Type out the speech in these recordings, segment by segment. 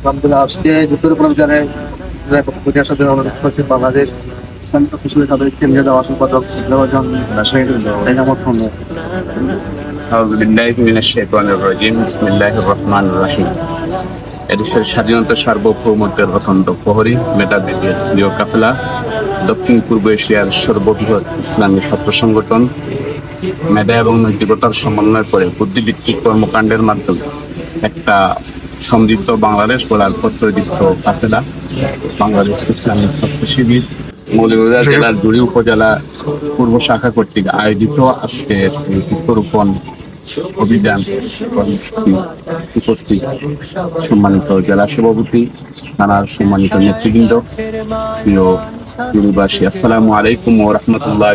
আলহামদুলিল্লাহ আজকে উত্তর সাথে অনুরোধ বাংলাদেশ তাদের কেন্দ্রীয় স্বাধীনতা সার্বভৌমত্বের অত্যন্ত প্রহরী মেধাবী প্রিয় কাফেলা, দক্ষিণ পূর্ব এশিয়ার সর্ববৃহৎ ইসলামী ছাত্র সংগঠন, মেধা এবং নৈতিকতার সমন্বয় করে বুদ্ধিভিত্তিক কর্মকাণ্ডের মাধ্যমে একটা সমৃদ্ধ বাংলাদেশ গড়ার প্রত্যয়দীপ্ত কাফেলা বাংলাদেশ ইসলামী ছাত্র শিবির। মৌলভীবাজার জেলার জুড়ি উপজেলা পূর্ব শাখা কর্তৃক আয়োজিত আজকে বৃক্ষরোপণ অভিযান উপস্থিত সম্মানিত জেলা সভাপতি, থানার সম্মানিত নেতৃবৃন্দ, প্রিয় জুড়িবাসী আসসালামু আলাইকুম ও রহমতুল্লাহ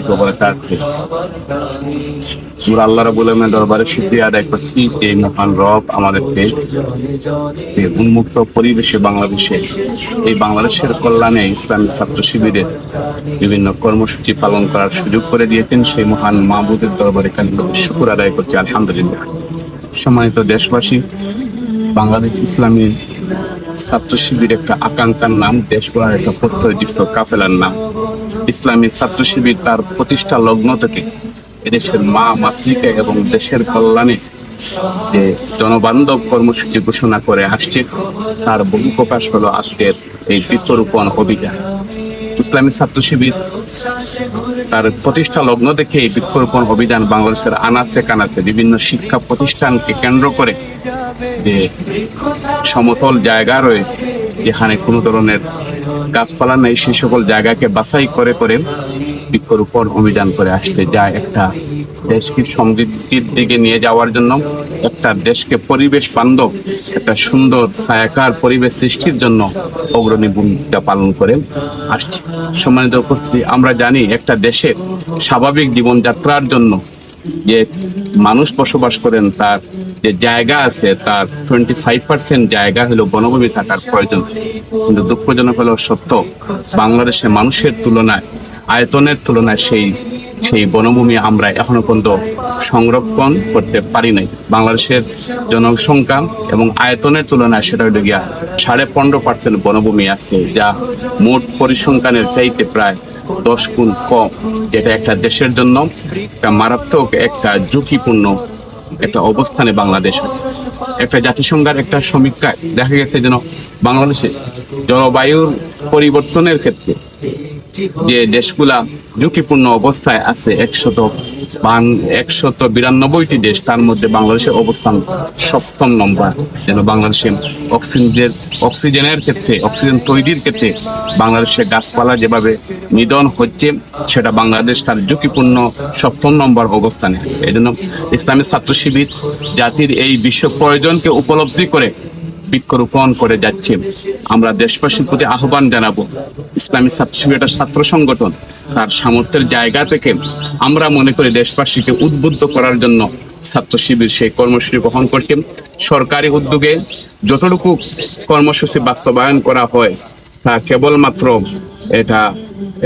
আল্লাহ দরবারে আদায় করছি মহান রব আমাদেরকে উন্মুক্ত পরিবেশে বাংলাদেশে, এই বাংলাদেশের কল্যাণে ইসলামী ছাত্র শিবিরের বিভিন্ন কর্মসূচি পালন করার সুযোগ করে দিয়েছেন সেই মহান মাহবুদের দরবারে কালিমা শুকুর আদায় করছি। আলহামদুলিল্লাহ। সম্মানিত দেশবাসী, বাংলাদেশ ইসলামী ছাত্র শিবির একটা আকাঙ্ক্ষার নাম, দেশ গড়ার একটা প্রত্যয়দৃষ্ট কাফেলার নাম। ইসলামী ছাত্র শিবির তার প্রতিষ্ঠা লগ্ন থেকে এদেশের মা, মাতৃকা এবং দেশের কল্যাণে যে জনবান্ধব কর্মসূচি ঘোষণা করে আসছে, তার বহু প্রকাশ হলো আজকের এই বৃক্ষরোপণ অভিযান। ইসলামী ছাত্র শিবির তার প্রতিষ্ঠা লগ্ন থেকে এই বৃক্ষরোপণ অভিযান বাংলাদেশের আনাচে কানাচে বিভিন্ন শিক্ষা প্রতিষ্ঠানকে কেন্দ্র করে যে সমতল জায়গা রয়েছে, যেখানে কোনো ধরনের গাছপালা নেই, সেই সকল জায়গাকে বাছাই করে করে বৃক্ষরোপণ অভিযান করে আসছে, যা একটা দেশকে সমৃদ্ধির দিকে নিয়ে যাওয়ার জন্য একটা দেশকে পরিবেশ বান্ধব, একটা সুন্দর ছায়াকার পরিবেশ সৃষ্টির জন্য অগ্রণী ভূমিকা পালন করে আসছে। সম্মানিত উপস্থিতি, আমরা জানি একটা দেশে স্বাভাবিক জীবনযাত্রার জন্য যে মানুষ বসবাস করেন, তার যে জায়গা আছে, তার টোয়েন্টি ফাইভ পার্সেন্ট জায়গা হলো বনভূমি থাকার প্রয়োজন। কিন্তু দুঃখজনক হলো সত্য বাংলাদেশে মানুষের তুলনায়, আয়তনের তুলনায় সেই সেই বনভূমি আমরা এখনও পর্যন্ত সংরক্ষণ করতে পারি নাই। বাংলাদেশের জনসংখ্যা এবং আয়তনের তুলনায় সেটা হলো গিয়া সাড়ে পনেরো পার্সেন্ট বনভূমি আছে, যা মোট পরিসংখ্যানের চাইতে প্রায় দশ গুণ কম। যেটা একটা দেশের জন্য একটা মারাত্মক, একটা ঝুঁকিপূর্ণ একটা অবস্থানে বাংলাদেশ আছে। একটা জাতিসংঘের একটা সমীক্ষায় দেখা গেছে যেন বাংলাদেশে জলবায়ুর পরিবর্তনের ক্ষেত্রে যে দেশগুলা ঝুঁকিপূর্ণ অবস্থায় আছে, একশত একশত বিরানব্বইটি দেশ, তার মধ্যে বাংলাদেশের অবস্থান সপ্তম নম্বর। যেন বাংলাদেশে অক্সিজেনের অক্সিজেনের ক্ষেত্রে, অক্সিজেন তৈরির ক্ষেত্রে বাংলাদেশে গাছপালা যেভাবে নিধন হচ্ছে, সেটা বাংলাদেশ তার ঝুঁকিপূর্ণ সপ্তম নম্বর অবস্থানে আছে। এই জন্য ইসলামী ছাত্র শিবির জাতির এই বিশ্ব প্রয়োজনকে উপলব্ধি করে বৃক্ষরোপণ করে যাচ্ছে। আমরা দেশবাসীর প্রতি আহ্বান জানাব, ইসলামী ছাত্র একটা ছাত্র সংগঠন, তার সামর্থ্যের জায়গা থেকে আমরা মনে করি দেশবাসীকে উদ্বুদ্ধ করার জন্য ছাত্র শিবির সেই কর্মসূচি গ্রহণ করছে। সরকারি উদ্যোগে যতটুকু কর্মসূচি বাস্তবায়ন করা হয়, তা কেবলমাত্র এটা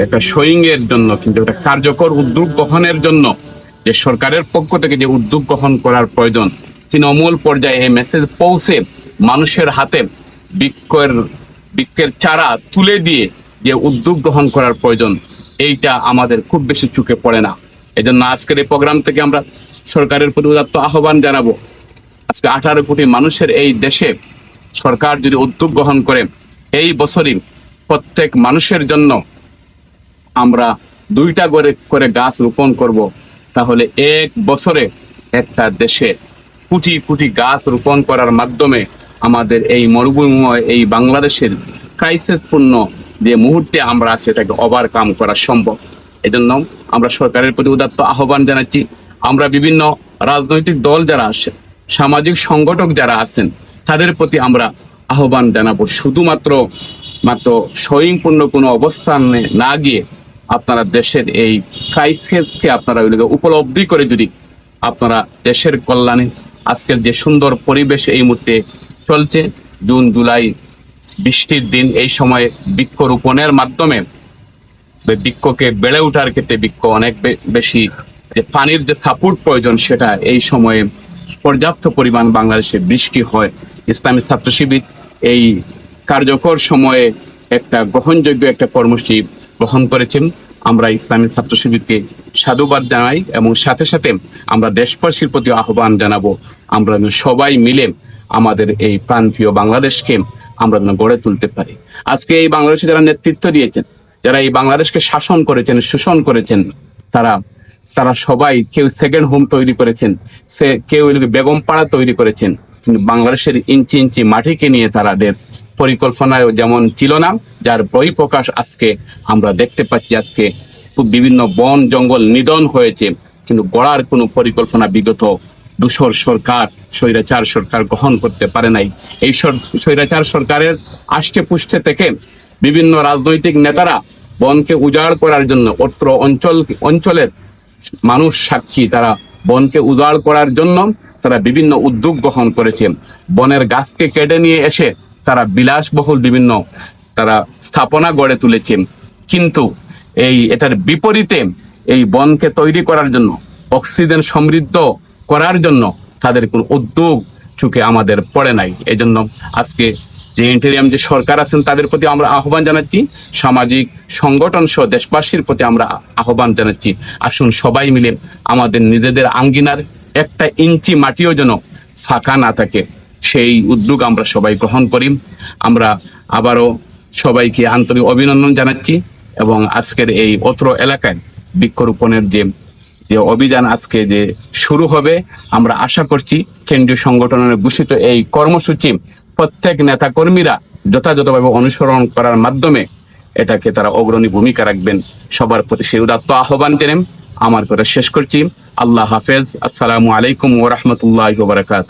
একটা শোয়িং এর জন্য কিন্তু এটা কার্যকর উদ্যোগ গ্রহণের জন্য যে সরকারের পক্ষ থেকে যে উদ্যোগ গ্রহণ করার প্রয়োজন, তৃণমূল পর্যায়ে এই মেসেজ পৌঁছে মানুষের হাতে বৃক্ষের বৃক্ষের চারা তুলে দিয়ে যে উদ্যোগ গ্রহণ করার প্রয়োজন, এইটা আমাদের খুব বেশি চোখে পড়ে না। এই জন্য আজকের এই প্রোগ্রাম থেকে আমরা সরকারের প্রতি উদাত্ত আহ্বান জানাব। আজকে আঠারো কোটি মানুষের এই দেশে সরকার যদি উদ্যোগ গ্রহণ করে, এই বছরই প্রত্যেক মানুষের জন্য আমরা দুইটা করে করে গাছ রোপণ করব। তাহলে এক বছরে একটা দেশে কোটি কোটি গাছ রোপণ করার মাধ্যমে আমাদের এই মরুভূমিময় এই বাংলাদেশের ক্রাইসিসপূর্ণ যে মুহূর্তে আমরা আছি, এটাকে ওভারকাম করা সম্ভব। এজন্য আমরা সরকারের প্রতি উদাত্ত আহ্বান জানাচ্ছি। আমরা বিভিন্ন রাজনৈতিক দল যারা আসেন সামাজিক সংগঠক যারা আছেন, তাদের প্রতি আমরা আহ্বান জানাব। শুধুমাত্র, মাত্র স্বয়ংপূর্ণ কোনো অবস্থানে না গিয়ে আপনারা দেশের এই ক্রাইসিসকে আপনারা ওইগুলোকে উপলব্ধি করে যদি আপনারা দেশের কল্যাণে আজকের যে সুন্দর পরিবেশ এই মুহূর্তে চলছে। জুন, জুলাই বৃষ্টির দিন এই সময়ে বৃক্ষরোপণের মাধ্যমে বৃক্ষকে বেড়ে ওঠার ক্ষেত্রে বৃক্ষ অনেক বেশি যে পানির যে সাপোর্ট প্রয়োজন সেটা এই সময়ে পর্যাপ্ত পরিমাণ বাংলাদেশে বৃষ্টি হয়। ইসলামী ছাত্র শিবির এই কার্যকর সময়ে একটা গ্রহণযোগ্য একটা কর্মসূচি গ্রহণ করেছেন। আমরা ইসলামী ছাত্র শিবিরকে সাধুবাদ জানাই এবং সাথে সাথে আমরা দেশবাসীর প্রতি আহ্বান জানাব। আমরা সবাই মিলে আমাদের এই প্রান্তীয় বাংলাদেশকে আমরা যেন গড়ে তুলতে পারি। আজকে এই বাংলাদেশে যারা নেতৃত্ব দিয়েছেন, যারা এই বাংলাদেশকে শাসন করেছেন, শোষণ করেছেন, তারা তারা সবাই কেউ সেকেন্ড হোম তৈরি করেছেন, সে কেউ বেগম পাড়া তৈরি করেছেন, কিন্তু বাংলাদেশের ইঞ্চি ইঞ্চি মাটিকে নিয়ে তারাদের পরিকল্পনায় যেমন ছিল না, যার বহিঃপ্রকাশ আজকে আমরা দেখতে পাচ্ছি। আজকে বিভিন্ন বন জঙ্গল নিধন হয়েছে, কিন্তু গড়ার কোনো পরিকল্পনা বিগত দুশোর সরকার, স্বৈরাচার সরকার গ্রহণ করতে পারে নাই। এই স্বৈরাচার সরকারের আষ্টে পুষ্টে থেকে বিভিন্ন রাজনৈতিক নেতারা বনকে উজাড় করার জন্য অত্র অঞ্চল অঞ্চলের মানুষ সাক্ষী। তারা বনকে উজাড় করার জন্য তারা বিভিন্ন উদ্যোগ গ্রহণ করেছে। বনের গাছকে কেটে নিয়ে এসে তারা বিলাসবহুল বিভিন্ন তারা স্থাপনা গড়ে তুলেছে। কিন্তু এই এটার বিপরীতে এই বনকে তৈরি করার জন্য অক্সিজেন সমৃদ্ধ করার জন্য তাদের কোনো উদ্যোগ চুকে আমাদের পড়ে নাই। এজন্য আজকে যে ইন্টেরিয়াম যে সরকার আছেন, তাদের প্রতি আমরা আহ্বান জানাচ্ছি। সামাজিক সংগঠন সহ দেশবাসীর প্রতি আমরা আহ্বান জানাচ্ছি। আসুন সবাই মিলে আমাদের নিজেদের আঙ্গিনার একটা ইঞ্চি মাটিও যেন ফাঁকা না থাকে। সেই উদ্যোগ আমরা সবাই গ্রহণ করি। আমরা আবারও সবাইকে আন্তরিক অভিনন্দন জানাচ্ছি এবং আজকের এই অত্র এলাকায় বৃক্ষরোপণের যে যে অভিযান আজকে যে শুরু হবে, আমরা আশা করছি কেন্দ্রীয় সংগঠনের ঘোষিত এই কর্মসূচি প্রত্যেক নেতা কর্মীরা যথাযথভাবে অনুসরণ করার মাধ্যমে এটাকে তারা অগ্রণী ভূমিকা রাখবেন। সবার প্রতি সেই উদাত্ত আহ্বান জানেন আমার কথা শেষ করছি। আল্লাহ হাফেজ। আসসালামু আলাইকুম ওরহমতুল্লাহ বারাকাত